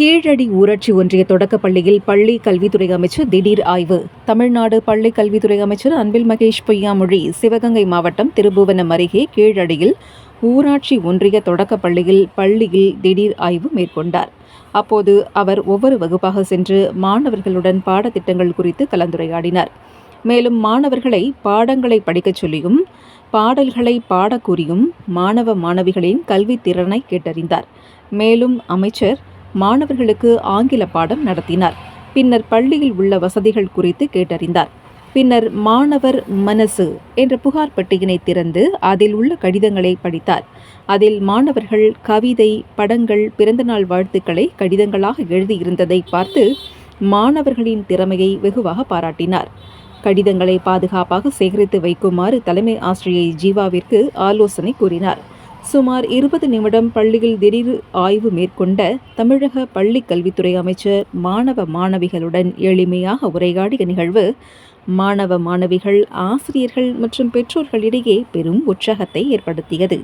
கீழடி ஊராட்சி ஒன்றிய தொடக்கப் பள்ளியில் பள்ளி கல்வித்துறை அமைச்சர் திடீர் ஆய்வு. தமிழ்நாடு பள்ளி கல்வித்துறை அமைச்சர் அன்பில் மகேஷ் பொய்யாமொழி சிவகங்கை மாவட்டம் திருபுவனம் அருகே கீழடியில் ஊராட்சி ஒன்றிய தொடக்கப் பள்ளியில் பள்ளியில் திடீர் ஆய்வு மேற்கொண்டார். அப்போது அவர் ஒவ்வொரு வகுப்பாக சென்று மாணவர்களுடன் பாடத்திட்டங்கள் குறித்து கலந்துரையாடினார். மேலும் மாணவர்களை பாடங்களை படிக்கச் சொல்லியும் பாடல்களை பாடக்கூறியும் மாணவ மாணவிகளின் கல்வித்திறனை கேட்டறிந்தார். மேலும் அமைச்சர் மாணவர்களுக்கு ஆங்கில பாடம் நடத்தினார். பின்னர் பள்ளியில் உள்ள வசதிகள் குறித்து கேட்டறிந்தார். பின்னர் மாணவர் மனசு என்ற புகார் பெட்டியினை திறந்து அதில் உள்ள கடிதங்களை படித்தார். அதில் மாணவர்கள் கவிதை படங்கள் பிறந்தநாள் வாழ்த்துக்களை கடிதங்களாக எழுதியிருந்ததை பார்த்து மாணவர்களின் திறமையை வெகுவாக பாராட்டினார். கடிதங்களை பாதுகாப்பாக சேகரித்து வைக்குமாறு தலைமை ஆசிரியை ஜீவாவிற்கு ஆலோசனை கூறினார். சுமார் இருபது நிமிடம் பள்ளியில் திடீர் ஆய்வு மேற்கொண்ட தமிழக பள்ளிக் கல்வித்துறை அமைச்சர் மாணவ மாணவிகளுடன் எளிமையாக உரையாடிய நிகழ்வு மாணவ மாணவிகள் ஆசிரியர்கள் மற்றும் பெற்றோர்களிடையே பெரும் உற்சாகத்தை ஏற்படுத்தியது.